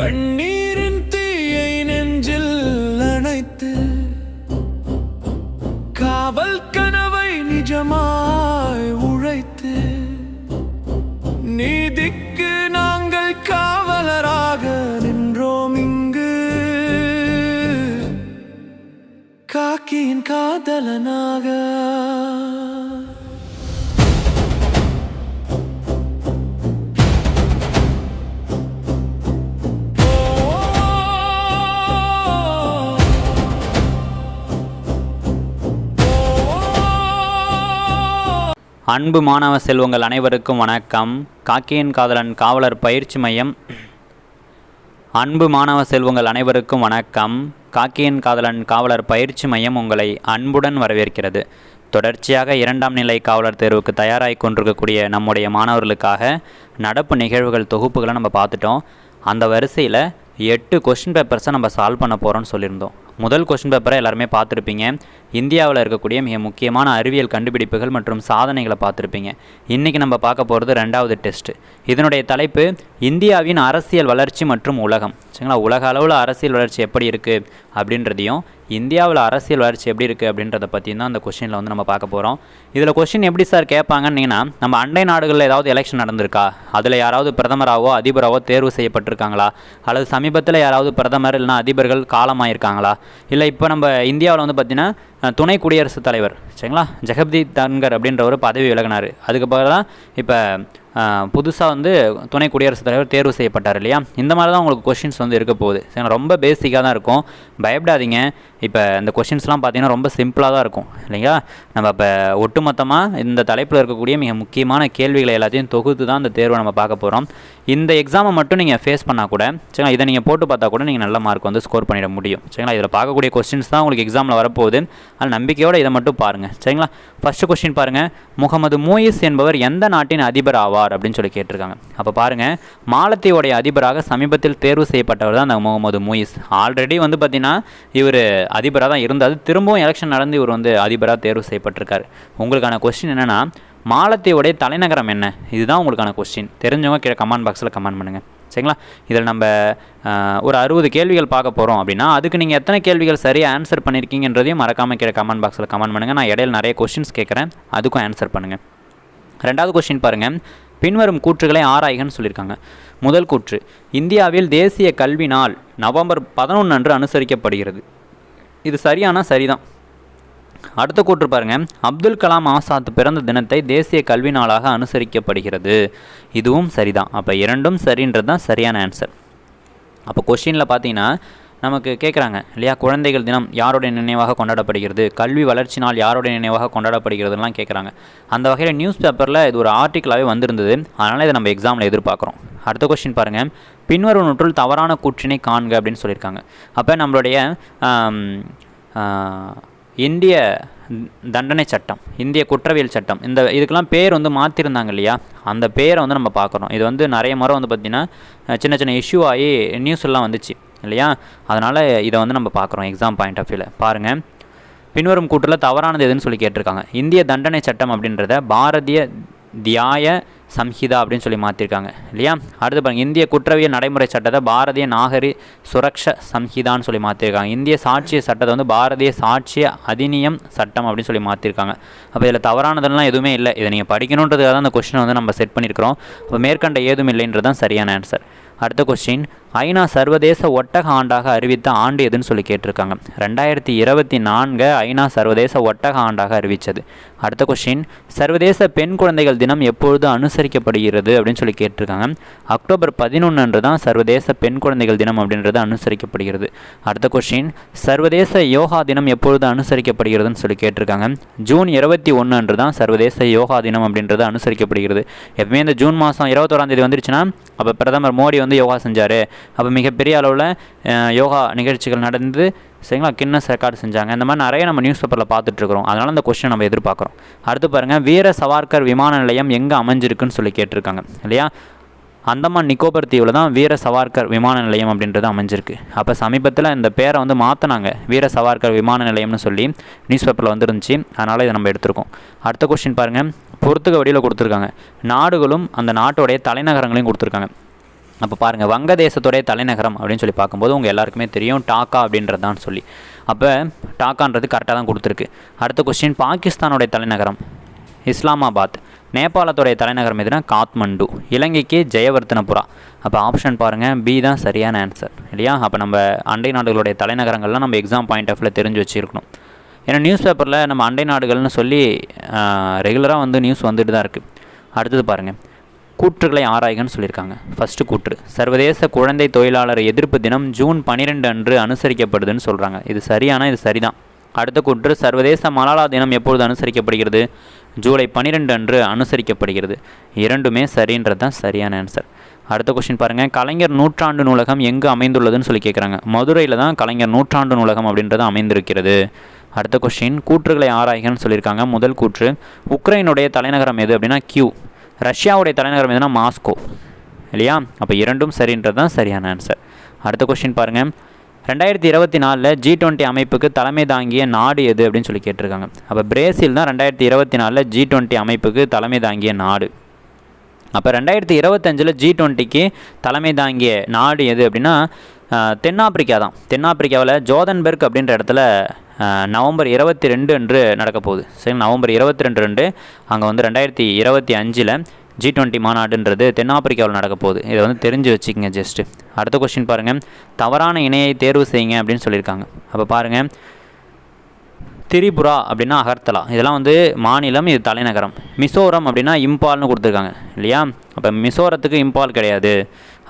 கண்ணீரின் அன்பு மாணவ செல்வங்கள் அனைவருக்கும் வணக்கம். காக்கியின் காதலன் காவலர் பயிற்சி மையம். அன்பு மாணவ செல்வங்கள் அனைவருக்கும் வணக்கம். காக்கியின் காதலன் காவலர் பயிற்சி மையம் உங்களை அன்புடன் வரவேற்கிறது. தொடர்ச்சியாக இரண்டாம் நிலை காவலர் தேர்வுக்கு தயாராகி கொண்டிருக்கக்கூடிய நம்முடைய மாணவர்களுக்காக நடப்பு நிகழ்வுகள் தொகுப்புகளை நம்ம பார்த்துட்டோம். அந்த வரிசையில் எட்டு கொஷின் பேப்பர்ஸை நம்ம சால்வ் பண்ண போகிறோம்னு சொல்லியிருந்தோம். முதல் கொஷின் பேப்பரை எல்லாருமே பார்த்துருப்பீங்க. இந்தியாவில் இருக்கக்கூடிய மிக முக்கியமான அறிவியல் கண்டுபிடிப்புகள் மற்றும் சாதனைகளை பார்த்துருப்பீங்க. இன்றைக்கி நம்ம பார்க்க போகிறது ரெண்டாவது டெஸ்ட். இதனுடைய தலைப்பு இந்தியாவின் அரசியல் வளர்ச்சி மற்றும் உலகம். சரிங்களா? உலக அளவில் அரசியல் வளர்ச்சி எப்படி இருக்குது அப்படின்றதையும் இந்தியாவில் அரசியல் வளர்ச்சி எப்படி இருக்குது அப்படின்றத பற்றி தான் அந்த கொஷினில் வந்து நம்ம பார்க்க போகிறோம் இதில் கொஷின் எப்படி சார் கேட்பாங்கன்னீங்கன்னா நம்ம அண்டை நாடுகளில் ஏதாவது எலெக்ஷன் நடந்திருக்கா? அதில் யாராவது பிரதமராகவோ அதிபராகவோ தேர்வு செய்யப்பட்டிருக்காங்களா? அல்லது சமீபத்தில் யாராவது பிரதமர் இல்லைனா அதிபர்கள் காலமாயிருக்காங்களா? இல்லை இப்போ நம்ம இந்தியாவில் வந்து பார்த்திங்கன்னா துணை குடியரசுத் தலைவர் சரிங்களா? ஜெகப்தி தன்கர் அப்படின்ற ஒரு பதவி விலகினார். அதுக்கு தான் இப்போ புதுசாக வந்து துணை குடியரசுத் தலைவர் தேர்வு செய்யப்பட்டார் இல்லையா? இந்த மாதிரி தான் உங்களுக்கு கொஷின்ஸ் வந்து இருக்க போகுது. சரி ரொம்ப பேசிக்காக தான் இருக்கும். பயப்படாதீங்க. இப்போ இந்த கொஷின்ஸ்லாம் பார்த்தீங்கன்னா ரொம்ப சிம்பிளாக தான் இருக்கும். இல்லைங்களா? நம்ம இப்போ ஒட்டுமொத்தமாக இந்த தலைப்பில் இருக்கக்கூடிய மிக முக்கியமான கேள்விகளை எல்லாத்தையும் தொகுத்து தான் இந்த தேர்வை நம்ம பார்க்க போகிறோம் இந்த எக்ஸாமை மட்டும் நீங்கள் ஃபேஸ் பண்ணால் கூட சரிங்களா? இதை நீங்கள் போட்டு பார்த்தா கூட நீங்கள் நல்ல மார்க் வந்து ஸ்கோர் பண்ணிட முடியும். சரிங்களா? இதில் பார்க்கக்கூடிய கொஸ்டின்ஸ் தான் உங்களுக்கு எக்ஸாமில் வரப்போகுது. அதனால் நம்பிக்கையோடு இதை மட்டும் பாருங்கள் சரிங்களா? ஃபஸ்ட்டு கொஸ்டின் பாருங்கள் முகமது மூயிஸ் என்பவர் எந்த நாட்டின் அதிபர் ஆவார்? அப்படின்னு சொல்லி கேட்டிருக்காங்க. அப்போ பாருங்கள் மாலத்தீவுடைய அதிபராக சமீபத்தில் தேர்வு செய்யப்பட்டவர் தான் அந்த முகமது மூயிஸ். ஆல்ரெடி வந்து பார்த்தீங்கன்னா இவர் அதிபராக தான் இருந்தார். திரும்பவும் எலெக்ஷன் நடந்து இவர் வந்து அதிபராக தேர்வு செய்யப்பட்டிருக்காரு. உங்களுக்கான கொஸ்டின் என்னென்னா மாலத்தீவுடைய தலைநகரம் என்ன? இதுதான் உங்களுக்கான கொஸ்டின் தெரிஞ்சவங்க கீழே கமெண்ட் பாக்ஸில் கமெண்ட் பண்ணுங்கள் சரிங்களா? இதில் நம்ம ஒரு அறுபது கேள்விகள் பார்க்க போகிறோம் அப்படின்னா அதுக்கு நீங்கள் எத்தனை கேள்விகள் சரியாக ஆன்சர் பண்ணியிருக்கீங்கன்றதையும் மறக்காமல் கீழே கமெண்ட் பாக்ஸில் கமெண்ட் பண்ணுங்கள் நான் இடையில நிறைய கொஸ்டின்ஸ் கேட்குறேன். அதுக்கும் ஆன்சர் பண்ணுங்கள் ரெண்டாவது கொஸ்டின் பாருங்கள் பின்வரும் கூற்றுகளை ஆராய்கன்னு சொல்லியிருக்காங்க. முதல் கூற்று இந்தியாவில் தேசிய கல்வி நாள் நவம்பர் பதினொன்று அன்று அனுசரிக்கப்படுகிறது. இது சரியானா சரிதான்? அடுத்த கூற்று பாருங்க அப்துல் கலாம் ஆசாத் பிறந்த தினத்தை தேசிய கல்வி நாளாக அனுசரிக்கப்படுகிறது. இதுவும் சரிதான். அப்போ இரண்டும் சரின்றது தான் சரியான ஆன்சர் அப்போ கொஷினில் பார்த்தீங்கன்னா நமக்கு கேட்குறாங்க இல்லையா குழந்தைகள் தினம் யாருடைய நினைவாக கொண்டாடப்படுகிறது? கல்வி வளர்ச்சி நாள் யாருடைய நினைவாக கொண்டாடப்படுகிறதுலாம் கேட்குறாங்க. அந்த வகையில் நியூஸ் பேப்பரில் இது ஒரு ஆர்டிக்கலாகவே வந்திருந்தது. அதனால் இதை நம்ம எக்ஸாமில் எதிர்பார்க்குறோம். அடுத்த கொஸ்டின் பாருங்கள் பின்வரும் நூற்றுள் தவறான கூற்றினை காண்க அப்படின்னு சொல்லியிருக்காங்க. அப்போ நம்மளுடைய இந்திய தண்டனை சட்டம் இந்திய குற்றவியல் சட்டம் இந்த இதுக்கெல்லாம் பேர் வந்து மாற்றிருந்தாங்க இல்லையா? அந்த பேரை வந்து நம்ம பார்க்குறோம். இது வந்து நிறைய முறை வந்து பார்த்திங்கன்னா சின்ன சின்ன இஷ்யூ ஆகி நியூஸ் எல்லாம் வந்துச்சு. இல்லையா? அதனால் இதை வந்து நம்ம பார்க்குறோம் எக்ஸாம் பாயிண்ட் ஆஃப் வியூவில் பாருங்கள் பின்வரும் கூட்டில் தவறானது எதுன்னு சொல்லி கேட்டிருக்காங்க. இந்திய தண்டனை சட்டம் அப்படின்றத பாரதிய தியாய சம்ஹிதா அப்படின்னு சொல்லி மாற்றிருக்காங்க இல்லையா? அடுத்து பாருங்கள் இந்திய குற்றவியல் நடைமுறை சட்டத்தை பாரதிய நாகரி சுரக்ஷ சம்ஹிதான்னு சொல்லி மாற்றிருக்காங்க இந்திய சாட்சிய சட்டத்தை வந்து பாரதிய சாட்சிய அதிநியம் சட்டம் அப்படின்னு சொல்லி மாற்றிருக்காங்க அப்போ இதில் தவறானதெல்லாம் எதுவுமே இல்லை. இதை நீங்கள் படிக்கணுன்றதுக்காக தான் அந்த கொஸ்டினை வந்து நம்ம செட் பண்ணியிருக்கிறோம். அப்போ மேற்கண்ட ஏதும் இல்லைன்றது தான் சரியான ஆன்சர் அடுத்த கொஸ்டின் ஐநா சர்வதேச ஒட்டக ஆண்டாக அறிவித்த ஆண்டு எதுன்னு சொல்லி கேட்டிருக்காங்க. ரெண்டாயிரத்தி இருபத்தி நான்கு ஐநா சர்வதேச ஒட்டக ஆண்டாக அறிவித்தது அடுத்த கொஸ்டின் சர்வதேச பெண் குழந்தைகள் தினம் எப்பொழுது அனுசரிக்கப்படுகிறது அப்படின்னு சொல்லி கேட்டிருக்காங்க. அக்டோபர் பதினொன்று அன்று தான் சர்வதேச பெண் குழந்தைகள் தினம் அப்படின்றது அனுசரிக்கப்படுகிறது. அடுத்த கொஸ்டின் சர்வதேச யோகா தினம் எப்பொழுது அனுசரிக்கப்படுகிறதுன்னு சொல்லி கேட்டிருக்காங்க. ஜூன் இருபத்தி ஒன்று அன்று தான் சர்வதேச யோகா தினம் அப்படின்றது அனுசரிக்கப்படுகிறது. எப்பவுமே இந்த ஜூன் மாதம் இருபத்தோராந்தேதி வந்துருச்சுன்னா அப்போ பிரதமர் மோடி வந்து யோகா செஞ்சார். அப்போ மிகப்பெரிய அளவில் யோகா நிகழ்ச்சிகள் நடந்து சரிங்களா? கின்னஸ் ரெக்கார்டு செஞ்சாங்க. இந்த மாதிரி நிறைய நம்ம நியூஸ் பேப்பரில் பார்த்துட்ருக்குறோம். அதனால் அந்த கொஸ்டின் நம்ம எதிர்பார்க்குறோம். அடுத்து பாருங்கள் வீர சவார்கர் விமான நிலையம் எங்கே அமைஞ்சிருக்குன்னு சொல்லி கேட்டிருக்காங்க இல்லையா? அந்தமான் நிக்கோபர் தீவில் தான் வீர சவார்கர் விமான நிலையம் அப்படின்றது அமைஞ்சிருக்கு. அப்போ சமீபத்தில் இந்த பேரை வந்து மாற்றினாங்க வீர சவார்கர் விமான நிலையம்னு சொல்லி நியூஸ் பேப்பரில் வந்துருந்துச்சு. அதனால் இதை நம்ம எடுத்திருக்கோம். அடுத்த கொஸ்டின் பாருங்கள் பொறுத்துக்க வடியில் கொடுத்துருக்காங்க. நாடுகளும் அந்த நாட்டோடைய தலைநகரங்களையும் கொடுத்துருக்காங்க. அப்போ பாருங்கள் வங்கதேசத்துடைய தலைநகரம் அப்படின்னு சொல்லி பார்க்கும்போது உங்கள் எல்லாருக்குமே தெரியும் டாக்கா அப்படின்றது தான் சொல்லி. அப்போ டாக்கான்றது கரெக்டாக தான் கொடுத்துருக்கு. அடுத்த கொஸ்டின் பாகிஸ்தானுடைய தலைநகரம் இஸ்லாமாபாத். நேபாளத்துடைய தலைநகரம் எதுனா? காத்மண்டு. இலங்கைக்கு ஜெயவர்த்தனபுரா அப்போ ஆப்ஷன் பாருங்கள் பி தான் சரியான ஆன்சர் இல்லையா? அப்போ நம்ம அண்டை நாடுகளுடைய தலைநகரங்கள்லாம் நம்ம எக்ஸாம் பாயிண்ட் ஆஃப்ல தெரிஞ்சு வச்சுருக்கணும். ஏன்னா நியூஸ் பேப்பரில் நம்ம அண்டை நாடுகள்னு சொல்லி ரெகுலராக வந்து நியூஸ் வந்துட்டு தான் இருக்குது அடுத்தது பாருங்கள் கூற்றுகளை ஆராய்கன்னு சொல்லியிருக்காங்க. ஃபஸ்ட்டு கூற்று. சர்வதேச குழந்தை தொழிலாளர் எதிர்ப்பு தினம் ஜூன் பன்னிரெண்டு அன்று அனுசரிக்கப்படுதுன்னு சொல்கிறாங்க இது சரியான இது சரிதான்? அடுத்த கூற்று சர்வதேச மலாலா தினம் எப்பொழுது அனுசரிக்கப்படுகிறது? ஜூலை பன்னிரெண்டு அன்று அனுசரிக்கப்படுகிறது. இரண்டுமே சரின்றது தான் சரியான ஆன்சர் அடுத்த கொஸ்டின் பாருங்கள் கலைஞர் நூற்றாண்டு நூலகம் எங்கு அமைந்துள்ளதுன்னு சொல்லி கேட்குறாங்க மதுரையில் தான் கலைஞர் நூற்றாண்டு நூலகம் அப்படின்றது அமைந்திருக்கிறது. அடுத்த கொஸ்டின் கூற்றுகளை ஆராய்கன்னு சொல்லியிருக்காங்க. முதல் கூற்று உக்ரைனுடைய தலைநகரம் எது அப்படின்னா கியூ. ரஷ்யாவுடைய தலைநகரம் எதுனா மாஸ்கோ இல்லையா? அப்போ இரண்டும் சரின்றது தான் சரியான ஆன்சர் அடுத்த கொஸ்டின் பாருங்கள் ரெண்டாயிரத்தி இருபத்தி நாலில் ஜி டுவெண்ட்டி அமைப்புக்கு தலைமை தாங்கிய நாடு எது அப்படின்னு சொல்லி கேட்டிருக்காங்க. அப்போ பிரேசில் தான் ரெண்டாயிரத்தி இருபத்தி நாலில் ஜி டுவெண்ட்டி அமைப்புக்கு தலைமை தாங்கிய நாடு. அப்போ ரெண்டாயிரத்தி இருபத்தஞ்சில் ஜி டுவெண்ட்டிக்கு தலைமை தாங்கிய நாடு எது அப்படின்னா தென்னாப்பிரிக்கா தான் தென்னாப்பிரிக்காவில் ஜோதன்பெர்க் அப்படின்ற இடத்துல நவம்பர் இருபத்தி ரெண்டு அன்று நடக்க போகுது சரி நவம்பர் இருபத்தி ரெண்டு ரெண்டு அங்கே வந்து ரெண்டாயிரத்தி இருபத்தி அஞ்சில் ஜி டுவெண்ட்டி மாநாடுன்றது தென்னாப்பிரிக்காவில் நடக்க போகுது இதை வந்து தெரிஞ்சு வச்சுக்கோங்க ஜஸ்ட்டு அடுத்த கொஸ்டின் பாருங்கள் தவறான இணையை தேர்வு செய்யுங்க அப்படின்னு சொல்லியிருக்காங்க. அப்போ பாருங்கள் திரிபுரா அப்படின்னா அகர்த்தலா இதெல்லாம் வந்து மாநிலம் இது தலைநகரம். மிசோரம் அப்படின்னா இம்பால்னு கொடுத்துருக்காங்க. இல்லையா? அப்போ மிசோரத்துக்கு இம்பால் கிடையாது.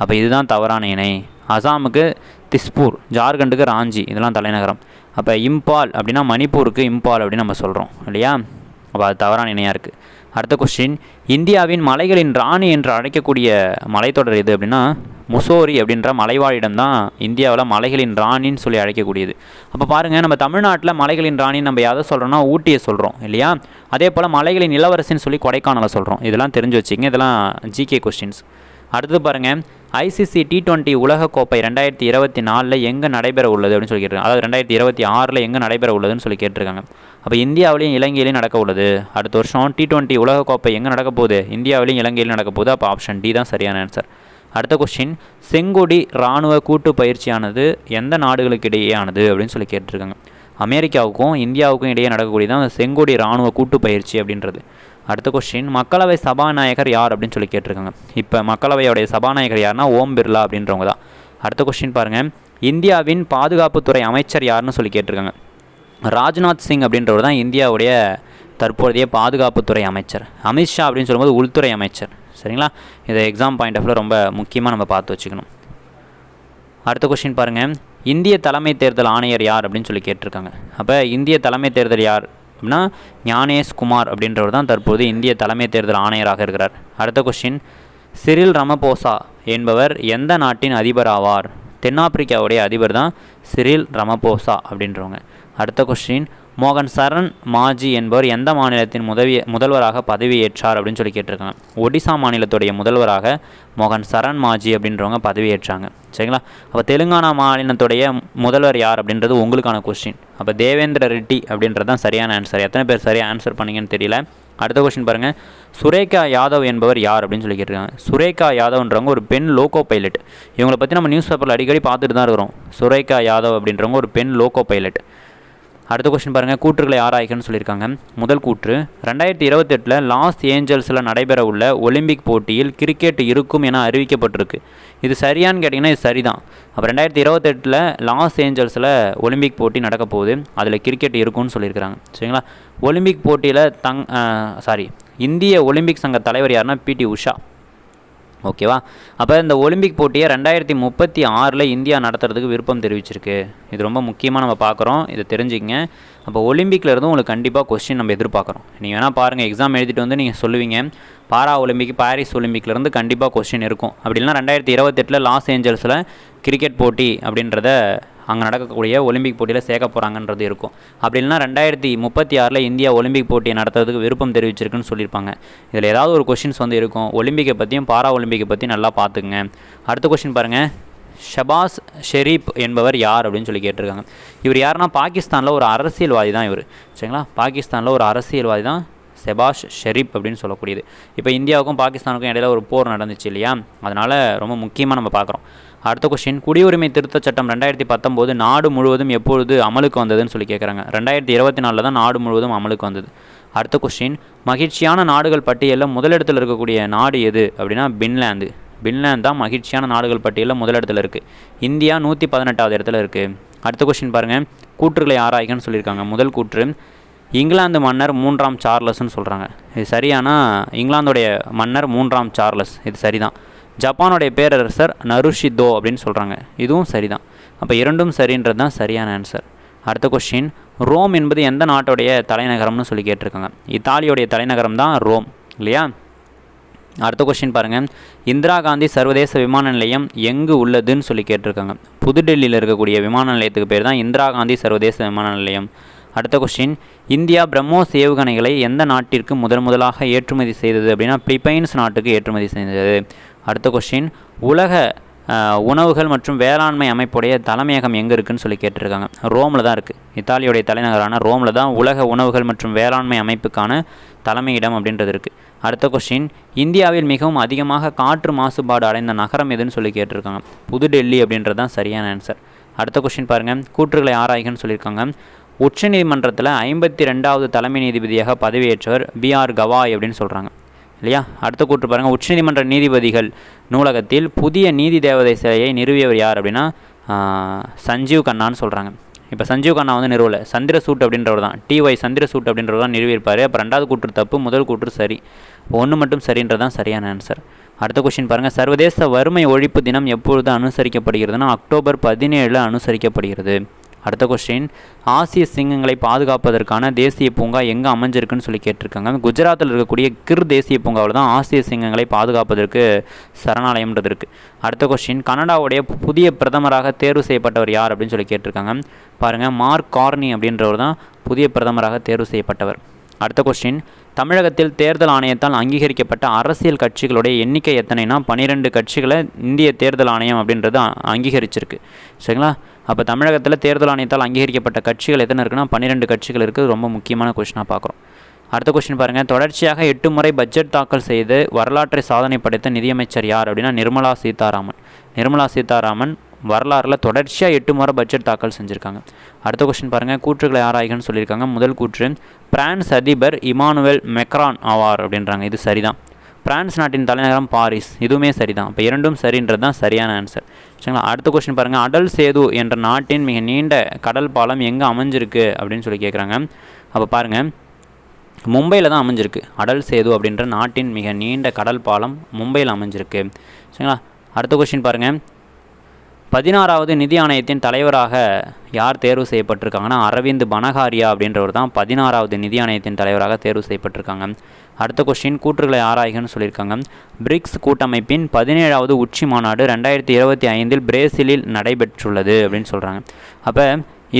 அப்போ இதுதான் தவறான இணை. அசாமுக்கு திஸ்பூர் ஜார்க்கண்டுக்கு ராஞ்சி. இதெல்லாம் தலைநகரம். அப்போ இம்பால் அப்படின்னா மணிப்பூருக்கு இம்பால் அப்படின்னு நம்ம சொல்கிறோம் இல்லையா? அப்போ அது தவறான இணையாக இருக்குது அடுத்த கொஸ்டின் இந்தியாவின் மலைகளின் ராணி என்று அழைக்கக்கூடிய மலைத்தொடர் எது அப்படின்னா முசோரி அப்படின்ற மலைவாழிடம் தான் இந்தியாவில் மலைகளின் ராணின்னு சொல்லி அழைக்கக்கூடியது. அப்போ பாருங்கள் நம்ம தமிழ்நாட்டில் மலைகளின் ராணின்னு நம்ம எதை சொல்கிறோன்னா ஊட்டியை சொல்கிறோம் இல்லையா? அதே போல் மலைகளின் இளவரசின்னு சொல்லி கொடைக்கானலை சொல்கிறோம் இதெல்லாம் தெரிஞ்சு வச்சுக்கங்க இதெல்லாம் ஜிகே கொஸ்டின்ஸ் அடுத்தது பாருங்கள் ஐசிசி டி டுவெண்ட்டி உலகக்கோப்பை ரெண்டாயிரத்தி இருபத்தி நாலில் எங்கே நடைபெற உள்ளது அப்படின்னு சொல்லி கேட்டிருக்காங்க. அதாவது ரெண்டாயிரத்தி இருபத்தி ஆறில் எங்கே நடைபெற உள்ளதுன்னு சொல்லி கேட்டிருக்காங்க. அப்போ இந்தியாவிலையும் இலங்கையிலையும் நடக்க உள்ளது அடுத்த வருஷம் டி டுவெண்ட்டி உலகக்கோப்பை எங்கே நடக்க போகுது? இந்தியாவிலையும் இலங்கையிலும் நடக்க போகுது. அப்போ ஆப்ஷன் டி தான் சரியான ஆன்சர் அடுத்த கொஸ்டின் செங்கொடி இராணுவ கூட்டு பயிற்சியானது எந்த நாடுகளுக்கு இடையேயானது அப்படின்னு சொல்லி கேட்டிருக்காங்க. அமெரிக்காவுக்கும் இந்தியாவுக்கும் இடையே நடக்கக்கூடியதான் அந்த செங்கொடி இராணுவ கூட்டு பயிற்சி அப்படின்றது. அடுத்த கொஸ்டின் மக்களவை சபாநாயகர் யார் அப்படின்னு சொல்லி கேட்டிருக்காங்க. இப்போ மக்களவையோடைய சபாநாயகர் யாருன்னா ஓம் பிர்லா அப்படின்றவங்க தான். அடுத்த கொஸ்டின் பாருங்கள் இந்தியாவின் பாதுகாப்புத்துறை அமைச்சர் யாருன்னு சொல்லி கேட்டிருக்காங்க. ராஜ்நாத் சிங் அப்படின்றவர் தான் இந்தியாவுடைய தற்போதைய பாதுகாப்புத்துறை அமைச்சர். அமித்ஷா அப்படின்னு சொல்லும்போது உள்துறை அமைச்சர். சரிங்களா? இதை எக்ஸாம் பாயிண்ட் ஆஃப்ல ரொம்ப முக்கியமாக நம்ம பார்த்து வச்சுக்கணும். அடுத்த கொஸ்டின் பாருங்கள் இந்திய தலைமை தேர்தல் ஆணையர் யார் அப்படின்னு சொல்லி கேட்டிருக்காங்க. அப்போ இந்திய தலைமை தேர்தல் யார்? அப்படின்னா ஞானேஷ் குமார் அப்படின்றவர் தான் தற்போது இந்திய தலைமை தேர்தல் ஆணையராக இருக்கிறார். அடுத்த கொஸ்டின் சிரில் ரமபோசா என்பவர் எந்த நாட்டின் அதிபர் ஆவார்? தென்னாப்பிரிக்காவுடைய அதிபர் தான் சிரில் ரமபோசா அப்படின்றவங்க. அடுத்த கொஸ்டின் மோகன் சரண் மாஜி என்பவர் எந்த மாநிலத்தின் முதவி முதல்வராக பதவியேற்றார் அப்படின்னு சொல்லி கேட்டிருக்காங்க. ஒடிசா மாநிலத்துடைய முதல்வராக மோகன் சரண் மாஜி அப்படின்றவங்க பதவியேற்றாங்க. சரிங்களா? அப்போ தெலுங்கானா மாநிலத்துடைய முதல்வர் யார் அப்படின்றது உங்களுக்கான கொஸ்டின் அப்போ தேவேந்திர ரெட்டி அப்படின்றது தான் சரியான ஆன்சர் எத்தனை பேர் சரியாக ஆன்சர் பண்ணீங்கன்னு தெரியல. அடுத்த கொஸ்டின் பாருங்கள் சுரேகா யாதவ் என்பவர் யார் அப்படின்னு சொல்லி கேட்டிருக்காங்க. சுரேகா யாதவ்ன்றவங்க ஒரு பெண் லோகோ பைலட் இவங்களை பற்றி நம்ம நியூஸ் பேப்பரில் அடிக்கடி பார்த்துட்டு தான் இருக்கிறோம். சுரேகா யாதவ் அப்படின்றவங்க ஒரு பெண் லோகோ பைலட் அடுத்த கொஸ்டின் பாருங்கள் கூற்றுகளை ஆராய்க்கணும்னு சொல்லியிருக்காங்க. முதல் கூற்று ரெண்டாயிரத்தி இருபத்தெட்டில் லாஸ் ஏஞ்சல்ஸில் நடைபெற உள்ள ஒலிம்பிக் போட்டியில் கிரிக்கெட் இருக்கும் என அறிவிக்கப்பட்டிருக்கு. இது சரியான்னு கேட்டிங்கன்னா இது சரிதான். அப்போ ரெண்டாயிரத்தி இருபத்தெட்டில் லாஸ் ஏஞ்சல்ஸில் ஒலிம்பிக் போட்டி நடக்க போகுது. அதில் கிரிக்கெட் இருக்கும்னு சொல்லியிருக்கிறாங்க. சரிங்களா? ஒலிம்பிக் போட்டியில் தங் சாரி இந்திய ஒலிம்பிக் சங்க தலைவர் யாருன்னா பிடி உஷா. ஓகேவா? அப்போ இந்த ஒலிம்பிக் போட்டியை ரெண்டாயிரத்தி முப்பத்தி ஆறில் இந்தியா நடத்துறதுக்கு விருப்பம் தெரிவிச்சிருக்கு. இது ரொம்ப முக்கியமாக நம்ம பார்க்குறோம் இதை தெரிஞ்சுக்கங்க. அப்போ ஒலிம்பிக்கில் இருந்து உங்களுக்கு கண்டிப்பாக கொஸ்டின் நம்ம எதிர்பார்க்குறோம். நீங்கள் வேணால் பாருங்கள் எக்ஸாம் எழுதிட்டு வந்து நீங்கள் சொல்லுவீங்க. பாரா ஒலிம்பிக் பாரிஸ் ஒலிம்பிக்லேருந்து கண்டிப்பாக கொஸ்டின் இருக்கும். அப்படி ரெண்டாயிரத்தி இருபத்தெட்டில் லாஸ் ஏஞ்சல்ஸில் கிரிக்கெட் போட்டி அப்படின்றத அங்கே நடக்கக்கூடிய ஒலிம்பிக் போட்டியில் சேர்க்க போகிறாங்கன்றது இருக்கும். அப்படி இல்லைனா ரெண்டாயிரத்தி முப்பத்தி ஆறில் இந்தியா ஒலிம்பிக் போட்டியை நடத்துறதுக்கு விருப்பம் தெரிவிச்சிருக்குன்னு சொல்லியிருப்பாங்க. இதில் ஏதாவது ஒரு கொஷின்ஸ் வந்து இருக்கும். ஒலிம்பிக்கை பற்றியும் பாரா ஒலிம்பிக்கை பற்றி நல்லா பார்த்துக்குங்க. அடுத்த கொஷின் பாருங்கள் ஷபாஸ் ஷெரீப் என்பவர் யார் அப்படின்னு சொல்லி கேட்டிருக்காங்க. இவர் யாருன்னா பாகிஸ்தானில் ஒரு அரசியல்வாதி தான் இவர். சரிங்களா? பாகிஸ்தானில் ஒரு அரசியல்வாதி தான் செபாஷ் ஷெரீப் அப்படின்னு சொல்லக்கூடியது. இப்போ இந்தியாவுக்கும் பாகிஸ்தானுக்கும் இடையில ஒரு போர் நடந்துச்சு இல்லையா? அதனால் ரொம்ப முக்கியமாக நம்ம பார்க்குறோம். அடுத்த கொஸ்டின் குடியுரிமை திருத்தச் சட்டம் ரெண்டாயிரத்தி பத்தொம்போது நாடு முழுவதும் எப்பொழுது அமலுக்கு வந்ததுன்னு சொல்லி கேட்குறாங்க ரெண்டாயிரத்தி இருபத்தி நாலில் தான் நாடு முழுவதும் அமலுக்கு வந்தது. அடுத்த கொஸ்டின் மகிழ்ச்சியான நாடுகள் பட்டியலில் முதலிடத்தில் இருக்கக்கூடிய நாடு எது? அப்படின்னா பின்லாந்து. பின்லாந்து தான் மகிழ்ச்சியான நாடுகள் பட்டியலில் முதலிடத்தில் இருக்குது இந்தியா நூற்றி பதினெட்டாவது இடத்துல இருக்குது அடுத்த கொஸ்டின் பாருங்கள் கூற்றுகளை ஆராய்கன்னு சொல்லியிருக்காங்க. முதல் கூற்று இங்கிலாந்து மன்னர் மூன்றாம் சார்லஸ்ன்னு சொல்கிறாங்க இது சரியானா? இங்கிலாந்துடைய மன்னர் மூன்றாம் சார்லஸ். இது சரிதான். ஜப்பானுடைய பேரரசர் நருஷிதோ அப்படின்னு சொல்கிறாங்க இதுவும் சரிதான். அப்போ இரண்டும் சரின்றது தான் சரியான ஆன்சர் அடுத்த கொஸ்டின் ரோம் என்பது எந்த நாட்டுடைய தலைநகரம்னு சொல்லி கேட்டிருக்காங்க. இத்தாலியோடைய தலைநகரம் தான் ரோம் இல்லையா? அடுத்த கொஸ்டின் பாருங்கள் இந்திரா காந்தி சர்வதேச விமான நிலையம் எங்கு உள்ளதுன்னு சொல்லி கேட்டிருக்காங்க. புதுடெல்லியில் இருக்கக்கூடிய விமான நிலையத்துக்கு பேர் தான் இந்திரா காந்தி சர்வதேச விமான நிலையம். அடுத்த கொஸ்டின் இந்தியா பிரம்மோஸ் ஏவுகணைகளை எந்த நாட்டிற்கு முதன் முதலாக ஏற்றுமதி செய்தது அப்படின்னா பிலிப்பைன்ஸ் நாட்டுக்கு ஏற்றுமதி செய்தது. அடுத்த கொஸ்டின் உலக உணவுகள் மற்றும் வேளாண்மை அமைப்புடைய தலைமையகம் எங்கே இருக்குன்னு சொல்லி கேட்டிருக்காங்க. ரோமில் தான் இருக்குது இத்தாலியுடைய தலைநகரான ரோமில் தான் உலக உணவுகள் மற்றும் வேளாண்மை அமைப்புக்கான தலைமையிடம் அப்படின்றது இருக்குது அடுத்த கொஸ்டின் இந்தியாவில் மிகவும் அதிகமாக காற்று மாசுபாடு அடைந்த நகரம் எதுன்னு சொல்லி கேட்டிருக்காங்க. புதுடெல்லி அப்படின்றது தான் சரியான ஆன்சர் அடுத்த கொஸ்டின் பாருங்கள் கூற்றுகளை ஆராய்கன்னு சொல்லியிருக்காங்க. உச்சநீதிமன்றத்தில் ஐம்பத்தி ரெண்டாவது தலைமை நீதிபதியாக பதவியேற்றவர் பிஆர் கவாய் அப்படின்னு சொல்கிறாங்க இல்லையா? அடுத்த கூற்று பாருங்கள் உச்சநீதிமன்ற நீதிபதிகள் நூலகத்தில் புதிய நீதி தேவதை சிலையை நிறுவியவர் யார் அப்படின்னா சஞ்சீவ் கண்ணான்னு சொல்கிறாங்க இப்போ சஞ்சீவ் கண்ணா வந்து நிறுவலை. சந்திரசூட் அப்படின்றவர் தான். டிஒய் சந்திரசூட் அப்படின்றவர் தான் நிறுவியிருப்பார். அப்போ ரெண்டாவது கூற்று தப்பு முதல் கூற்று சரி. ஒன்று மட்டும் சரின்றது தான் சரியான ஆன்சர் அடுத்த கொஷின் பாருங்கள் சர்வதேச வறுமை ஒழிப்பு தினம் எப்பொழுது அனுசரிக்கப்படுகிறதுனா அக்டோபர் பதினேழில் அனுசரிக்கப்படுகிறது. அடுத்த கொஸ்டின் ஆசிய சிங்கங்களை பாதுகாப்பதற்கான தேசிய பூங்கா எங்கே அமைஞ்சிருக்குன்னு சொல்லி கேட்டிருக்காங்க. குஜராத்தில் இருக்கக்கூடிய கிர் தேசிய பூங்காவில் தான் ஆசிய சிங்கங்களை பாதுகாப்பதற்கு சரணாலயம்ன்றது இருக்குது அடுத்த கொஸ்டின் கனடாவுடைய புதிய பிரதமராக தேர்வு செய்யப்பட்டவர் யார் அப்படின்னு சொல்லி கேட்டிருக்காங்க. பாருங்கள் மார்க் கார்னி அப்படின்றவர் தான் புதிய பிரதமராக தேர்வு செய்யப்பட்டவர். அடுத்த கொஸ்டின் தமிழகத்தில் தேர்தல் ஆணையத்தால் அங்கீகரிக்கப்பட்ட அரசியல் கட்சிகளுடைய எண்ணிக்கை எத்தனைனா பன்னிரெண்டு கட்சிகளை இந்திய தேர்தல் ஆணையம் அப்படின்றது அங்கீகரிச்சிருக்கு. சரிங்களா? அப்போ தமிழகத்தில் தேர்தல் ஆணையத்தால் அங்கீகரிக்கப்பட்ட கட்சிகள் எத்தனை இருக்குன்னா பன்னிரெண்டு கட்சிகள் இருக்குது. ரொம்ப முக்கியமான கொஸ்டினாக பார்க்குறோம். அடுத்த கொஸ்டின் பாருங்கள் தொடர்ச்சியாக எட்டு முறை பட்ஜெட் தாக்கல் செய்து வரலாற்றை சாதனை படைத்த நிதியமைச்சர் யார் அப்படின்னா நிர்மலா சீதாராமன். நிர்மலா சீதாராமன் வரலாறில் தொடர்ச்சியாக எட்டு முறை பட்ஜெட் தாக்கல் செஞ்சுருக்காங்க. அடுத்த கொஸ்டின் பாருங்கள் கூற்றுகளை ஆராய்கன்னு சொல்லியிருக்காங்க. முதல் கூற்று பிரான்ஸ் அதிபர் இமானுவேல் மெக்ரான் ஆவார் அப்படின்றாங்க. இது சரிதான். பிரான்ஸ் நாட்டின் தலைநகரம் பாரிஸ். இதுவுமே சரிதான். இப்போ இரண்டும் சரின்றது தான் சரியான ஆன்சர் சரிங்களா? அடுத்த கொஸ்டின் பாருங்கள் அடல் சேது என்ற நாட்டின் மிக நீண்ட கடல் பாலம் எங்கே அமைஞ்சிருக்கு? அப்படின்னு சொல்லி கேட்குறாங்க அப்போ பாருங்கள் மும்பையில் தான் அமைஞ்சிருக்கு. அடல் சேது அப்படின்ற நாட்டின் மிக நீண்ட கடல் பாலம் மும்பையில் அமைஞ்சிருக்கு. சரிங்களா? அடுத்த கொஸ்டின் பாருங்கள் பதினாறாவது நிதி ஆணையத்தின் தலைவராக யார் தேர்வு செய்யப்பட்டிருக்காங்கன்னா அரவிந்த் பனகாரியா அப்படின்றவர் தான் பதினாறாவது நிதி ஆணையத்தின் தலைவராக தேர்வு செய்யப்பட்டிருக்காங்க. அடுத்த கொஸ்டின் கூற்றுகளை ஆராய்கன்னு சொல்லியிருக்காங்க. பிரிக்ஸ் கூட்டமைப்பின் பதினேழாவது உச்சி மாநாடு ரெண்டாயிரத்தி இருபத்தி ஐந்தில் பிரேசிலில் நடைபெற்றுள்ளது அப்படின்னு சொல்கிறாங்க அப்போ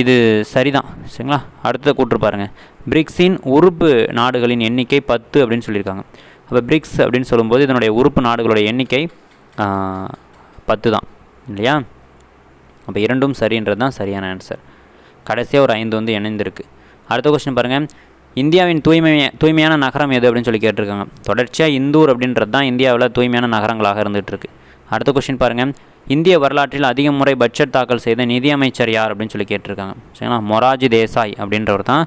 இது சரிதான் சரிங்களா? அடுத்த கூற்று பாருங்கள் பிரிக்ஸின் உறுப்பு நாடுகளின் எண்ணிக்கை பத்து அப்படின்னு சொல்லியிருக்காங்க. அப்போ பிரிக்ஸ் அப்படின்னு சொல்லும்போது இதனுடைய உறுப்பு நாடுகளுடைய எண்ணிக்கை பத்து தான் இல்லையா? அப்போ இரண்டும் சரின்றது தான் சரியான ஆன்சர் கடைசியாக ஒரு ஐந்து வந்து இணைந்திருக்கு. அடுத்த கொஸ்டின் பாருங்கள் இந்தியாவின் தூய்மை தூய்மையான நகரம் எது அப்படின்னு சொல்லி கேட்டிருக்காங்க. தொடர்ச்சியாக இந்தூர் அப்படின்றது தான் இந்தியாவில் தூய்மையான நகரங்களாக இருந்துகிட்ருக்கு அடுத்த கொஸ்டின் பாருங்கள் இந்திய வரலாற்றில் அதிக முறை பட்ஜெட் தாக்கல் செய்த நிதியமைச்சர் யார் அப்படின்னு சொல்லி கேட்டிருக்காங்க. சரிங்களா? மொராஜி தேசாய் அப்படின்றவர் தான்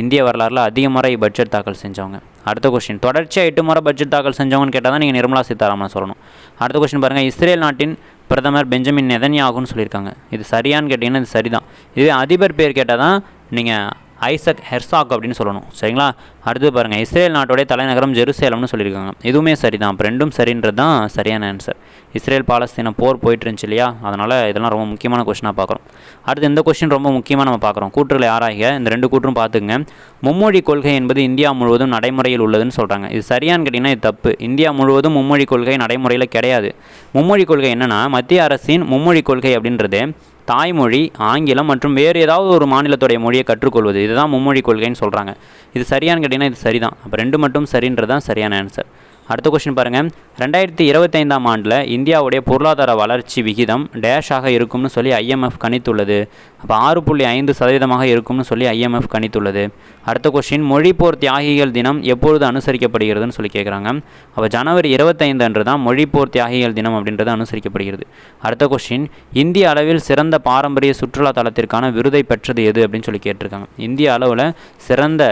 இந்திய வரலாறில் அதிக முறை பட்ஜெட் தாக்கல் செஞ்சவங்க. அடுத்த கொஸ்டின் தொடர்ச்சியாக எட்டு முறை பட்ஜெட் தாக்கல் செஞ்சவங்கன்னு கேட்டால் தான் நீங்கள் நிர்மலா சீதாராமன் சொல்லணும். அடுத்த கொஸ்டின் பாருங்கள் இஸ்ரேல் நாட்டின் பிரதமர் பெஞ்சமின் நெதன்யாகுன்னு சொல்லியிருக்காங்க. இது சரியான்னு கேட்டிங்கன்னா இது சரிதான். இதுவே அதிபர் பேர் கேட்டால் தான் நீங்கள் ஐசக் ஹெர்சாக் அப்படின்னு சொல்லணும். சரிங்களா? அடுத்து பாருங்கள் இஸ்ரேல் நாட்டோடைய தலைநகரம் ஜெருசேலம்னு சொல்லியிருக்காங்க. இதுவுமே சரிதான். அப்போ ரெண்டும் சரின்றது தான் சரியான ஆன்சர் இஸ்ரேல் பாலஸ்தீன போர் போயிட்டு இருந்துச்சு இல்லையா? அதனால் இதெல்லாம் ரொம்ப முக்கியமான கொஷினாக பார்க்குறோம். அடுத்து இந்த கொஸ்டின் ரொம்ப முக்கியமாக நம்ம பார்க்குறோம். கூற்றுகளை ஆராய இந்த ரெண்டு கூற்றும் பார்த்துக்குங்க. மும்மொழி கொள்கை என்பது இந்தியா முழுவதும் நடைமுறையில் உள்ளதுன்னு சொல்கிறாங்க இது சரியான்னு கேட்டிங்கன்னா இது தப்பு. இந்தியா முழுவதும் மும்மொழி கொள்கை நடைமுறையில் கிடையாது. மும்மொழி கொள்கை என்னென்னா மத்திய அரசின் மும்மொழி கொள்கை அப்படின்றது தாய்மொழி ஆங்கிலம் மற்றும் வேறு ஏதாவது ஒரு மாநிலத்துடைய மொழியை கற்றுக்கொள்வது. இதுதான் மும்மொழி கொள்கைன்னு சொல்கிறாங்க இது சரியான்னு கேட்டிங்கன்னா இது சரிதான். அப்போ ரெண்டு மட்டும் சரின்றது தான் சரியான ஆன்சர் அடுத்த கொஸ்டின் பாருங்கள் ரெண்டாயிரத்தி இருபத்தைந்தாம் ஆண்டில் இந்தியாவுடைய பொருளாதார வளர்ச்சி விகிதம் டேஷாக இருக்கும்னு சொல்லி ஐஎம்எஃப் கணித்துள்ளது. அப்போ ஆறு புள்ளி ஐந்து சதவீதமாக இருக்கும்னு சொல்லி ஐஎம்எஃப் கணித்துள்ளது. அடுத்த கொஸ்டின் மொழிப்போர் தியாகிகள் தினம் எப்பொழுது அனுசரிக்கப்படுகிறதுன்னு சொல்லி கேட்குறாங்க அப்போ ஜனவரி இருபத்தைந்து அன்று தான் மொழிப்போர் தியாகிகள் தினம் அப்படின்றது அனுசரிக்கப்படுகிறது. அடுத்த கொஸ்டின் இந்திய அளவில் சிறந்த பாரம்பரிய சுற்றுலா தலத்திற்கான விருதை பெற்றது எது அப்படின்னு சொல்லி கேட்டிருக்காங்க. இந்திய அளவில் சிறந்த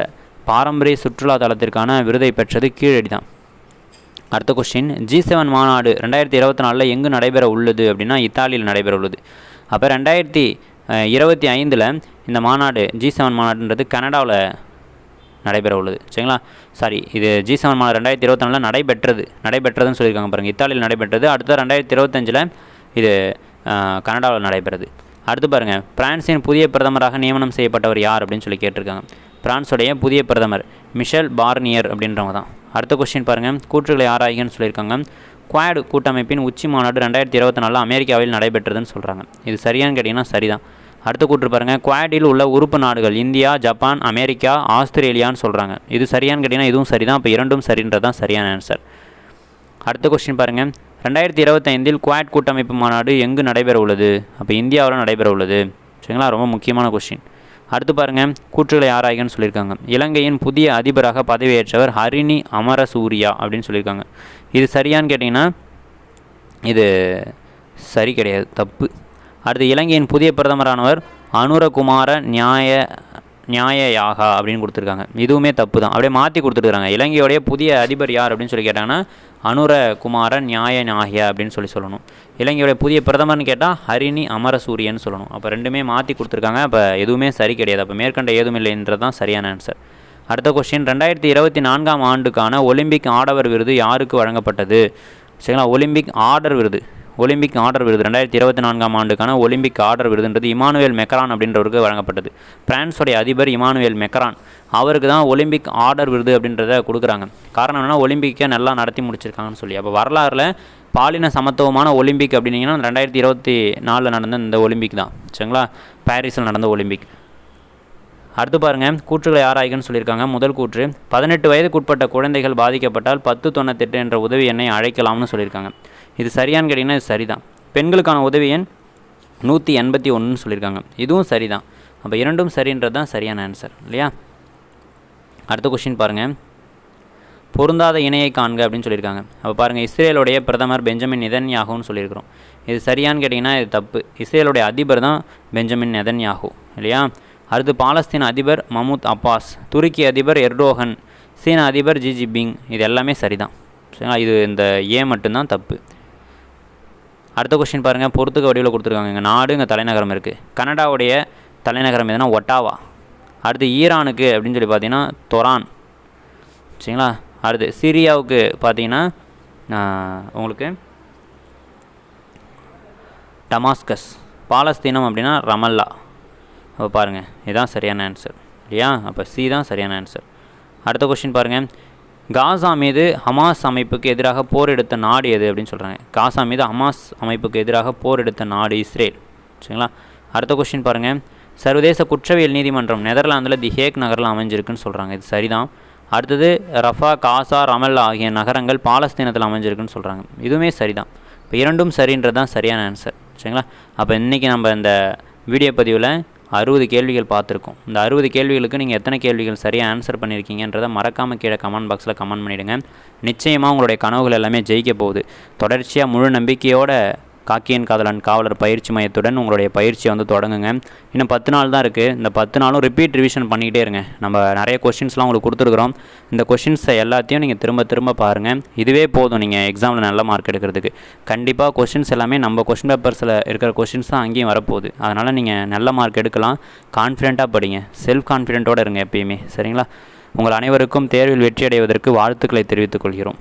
பாரம்பரிய சுற்றுலா தலத்திற்கான விருதை பெற்றது கீழடி தான் அடுத்த கொஸ்டின் ஜி செவன் மாநாடு ரெண்டாயிரத்தி இருபத்தி நாலில் எங்கு நடைபெற உள்ளது அப்படின்னா இத்தாலியில் நடைபெற உள்ளது. அப்போ ரெண்டாயிரத்தி இருபத்தி ஐந்தில் இந்த மாநாடு ஜி செவன் மாநாடுன்றது கனடாவில் நடைபெற உள்ளது. சரிங்களா? சாரி இது ஜி செவன் மாநாடு ரெண்டாயிரத்தி இருபத்தி நாலில் நடைபெற்றது நடைபெற்றதுன்னு சொல்லியிருக்காங்க பாருங்கள் இத்தாலியில் நடைபெற்றது. அடுத்த ரெண்டாயிரத்தி இருபத்தஞ்சில் இது கனடாவில் நடைபெறுது. அடுத்து பாருங்கள் பிரான்சின் புதிய பிரதமராக நியமனம் செய்யப்பட்டவர் யார் அப்படின்னு சொல்லி கேட்டிருக்காங்க. பிரான்ஸுடைய புதிய பிரதமர் மிஷல் பார்னியர் அப்படின்றவங்க தான். அடுத்த கொஸ்டின் பாருங்கள் கூற்றுகளை ஆராய்கன்னு சொல்லியிருக்காங்க. குவாட் கூட்டமைப்பின் உச்சி மாநாடு ரெண்டாயிரத்தி இருபத்தி நாலில் அமெரிக்காவில் நடைபெற்றதுன்னு சொல்கிறாங்க இது சரியான்னு கேட்டிங்கன்னா சரிதான். அடுத்த கூற்று பாருங்கள் குவாடில் உள்ள உறுப்பு நாடுகள் இந்தியா ஜப்பான் அமெரிக்கா ஆஸ்திரேலியான்னு சொல்கிறாங்க இது சரியான்னு கேட்டிங்கன்னா இதுவும் சரிதான். அப்போ இரண்டும் சரின்றது தான் சரியான ஆன்சர் அடுத்த கொஸ்டின் பாருங்கள் ரெண்டாயிரத்தி இருபத்தைந்தில் குவாட் கூட்டமைப்பு மாநாடு எங்கு நடைபெற உள்ளது அப்போ இந்தியாவில் நடைபெற உள்ளது சரிங்களா? ரொம்ப முக்கியமான கொஸ்டின் அடுத்து பாருங்கள் கூற்றுகளை ஆராய்கன்னு சொல்லியிருக்காங்க. இலங்கையின் புதிய அதிபராக பதவியேற்றவர் ஹரிணி அமரசூரியா அப்படின்னு சொல்லியிருக்காங்க. இது சரியான்னு கேட்டிங்கன்னா இது சரி கிடையாது தப்பு. அடுத்து இலங்கையின் புதிய பிரதமரானவர் அனுரகுமார நியாய நியாய யாகா அப்படின்னு கொடுத்துருக்காங்க. இதுவுமே தப்பு தான் அப்படியே மாற்றி கொடுத்துருக்காங்க. இலங்கையோடைய புதிய அதிபர் யார் அப்படின்னு சொல்லி கேட்டாங்கன்னா அனுரகுமார நியாய நாகியா அப்படின்னு சொல்லி சொல்லணும். இலங்கையோடைய புதிய பிரதமர்னு கேட்டால் ஹரிணி அமரசூரியன் சொல்லணும். அப்போ ரெண்டுமே மாற்றி கொடுத்துருக்காங்க. அப்போ எதுவுமே சரி கிடையாது. அப்போ மேற்கண்ட ஏதும் இல்லைன்றது தான் சரியான ஆன்சர் அடுத்த கொஸ்டின் ரெண்டாயிரத்தி இருபத்தி நான்காம் ஆண்டுக்கான ஒலிம்பிக் ஆடவர் விருது யாருக்கு வழங்கப்பட்டது? சரிங்களா? ஒலிம்பிக் ஆர்டர் விருது. ஒலிம்பிக் ஆர்டர் விருது. ரெண்டாயிரத்தி இருபத்தி நான்காம் ஆண்டுக்கான ஒலிம்பிக் ஆர்டர் விருதுன்றது இமானுவேல் மெக்கரான் அப்படின்றவருக்கு வழங்கப்பட்டது. பிரான்ஸோடைய அதிபர் இமானுவேல் மெக்கரான் அவருக்கு தான் ஒலிம்பிக் ஆர்டர் விருது அப்படின்றத கொடுக்குறாங்க. காரணம் என்னென்னா ஒலிம்பிக்கை நல்லா நடத்தி முடிச்சிருக்காங்கன்னு சொல்லி. அப்போ வரலாறில் பாலின சமத்துவமான ஒலிம்பிக் அப்படின்னீங்கன்னா ரெண்டாயிரத்தி இருபத்தி நாலில் நடந்த இந்த ஒலிம்பிக் தான். சரிங்களா? பாரிஸில் நடந்த ஒலிம்பிக். அடுத்து பாருங்க கூற்றுகளை ஆராய்கன்னு சொல்லியிருக்காங்க. முதல் கூற்று பதினெட்டு வயதுக்குட்பட்ட குழந்தைகள் பாதிக்கப்பட்டால் பத்து தொண்ணூத்தெட்டு என்ற உதவி எண்ணை அழைக்கலாம்னு சொல்லியிருக்காங்க. இது சரியான்னு கேட்டிங்கன்னா இது சரிதான். பெண்களுக்கான உதவி எண் நூற்றி எண்பத்தி ஒன்றுன்னு சொல்லியிருக்காங்க. இதுவும் சரிதான். அப்போ இரண்டும் சரின்றது தான் சரியான ஆன்சர் இல்லையா? அடுத்த கொஷின் பாருங்கள் பொருந்தாத இணையை காண்க அப்படின்னு சொல்லியிருக்காங்க. அப்போ பாருங்கள் இஸ்ரேலுடைய பிரதமர் பெஞ்சமின் நெதன்யாகுன்னு சொல்லியிருக்கிறோம். இது சரியான்னு கேட்டிங்கன்னா இது தப்பு. இஸ்ரேலுடைய அதிபர் தான் பெஞ்சமின் நெதன்யாகு இல்லையா? அடுத்து பாலஸ்தீன அதிபர் மமூத் அப்பாஸ் துருக்கி அதிபர் எர்டோகன் சீன அதிபர் ஜி ஜிபிங் இது எல்லாமே சரிதான். சரிங்களா? இது இந்த ஏ மட்டும்தான் தப்பு. அடுத்த கொஸ்டின் பாருங்கள் பொறுத்துக்க வடிவில் கொடுத்துருக்காங்க. எங்கள் நாடு எங்கள் தலைநகரம் இருக்குது கனடாவுடைய தலைநகரம் எதுனா ஒட்டாவா. அடுத்து ஈரானுக்கு அப்படின்னு சொல்லி பார்த்தீங்கன்னா தொரான். சரிங்களா? அடுத்து சிரியாவுக்கு பார்த்தீங்கன்னா உங்களுக்கு டமாஸ்கஸ். பாலஸ்தீனம் அப்படின்னா ரமல்லா. அப்போ பாருங்கள் இதுதான் சரியான ஆன்சர் இல்லையா? அப்போ சி தான் சரியான ஆன்சர் அடுத்த கொஸ்டின் பாருங்கள் காசா மீது ஹமாஸ் அமைப்புக்கு எதிராக போர் எடுத்த நாடு எது அப்படின்னு சொல்கிறாங்க காசா மீது ஹமாஸ் அமைப்புக்கு எதிராக போர் எடுத்த நாடு இஸ்ரேல். சரிங்களா? அடுத்த கொஸ்டின் பாருங்கள் சர்வதேச குற்றவியல் நீதிமன்றம் நெதர்லாந்தில் தி ஹேக் நகரில் அமைஞ்சிருக்குன்னு சொல்கிறாங்க இது சரிதான். அடுத்தது ரஃபா காசா ரமல்லா ஆகிய நகரங்கள் பாலஸ்தீனத்தில் அமைஞ்சிருக்குன்னு சொல்கிறாங்க இதுவுமே சரிதான். இப்போ இரண்டும் சரின்றது தான் சரியான ஆன்சர் சரிங்களா? அப்போ இன்றைக்கி நம்ம இந்த வீடியோ பதிவில் அறுபது கேள்விகள் பார்த்துருக்கோம். இந்த அறுபது கேள்விகளுக்கு நீங்கள் எத்தனை கேள்விகள் சரியாக ஆன்சர் பண்ணியிருக்கீங்கன்றதை மறக்காமல் கீழே கமெண்ட் பாக்ஸில் கமெண்ட் பண்ணிவிடுங்க நிச்சயமாக உங்களுடைய கனவுகள் எல்லாமே ஜெயிக்க போகுது. தொடர்ச்சியாக முழு நம்பிக்கையோட காக்கியன் காதலன் காவலர் பயிற்சி மையத்துடன் உங்களுடைய பயிற்சியை வந்து தொடங்குங்க. இன்னும் பத்து நாள் தான் இருக்குது இந்த பத்து நாளும் ரிப்பீட் ரிவிஷன் பண்ணிக்கிட்டே இருங்க. நம்ம நிறைய கொஷின்ஸ்லாம் உங்களுக்கு கொடுத்துருக்குறோம். இந்த கொஷின்ஸை எல்லாத்தையும் நீங்கள் திரும்ப திரும்ப பாருங்கள் இதுவே போதும் நீங்கள் எக்ஸாமில் நல்ல மார்க் எடுக்கிறதுக்கு. கண்டிப்பாக கொஷின்ஸ் எல்லாமே நம்ம கொஷின் பேப்பர்ஸில் இருக்கிற கொஷின்ஸ் தான் அங்கேயும் வரப்போகுது. அதனால் நீங்கள் நல்ல மார்க் எடுக்கலாம். கான்ஃபிடெண்ட்டாக படிங்க. செல்ஃப் கான்ஃபிடென்ட்டோடு இருங்க எப்பயுமே. சரிங்களா? உங்கள் அனைவருக்கும் தேர்வில் வெற்றி அடைவதற்கு வாழ்த்துக்களை தெரிவித்துக் கொள்கிறோம்.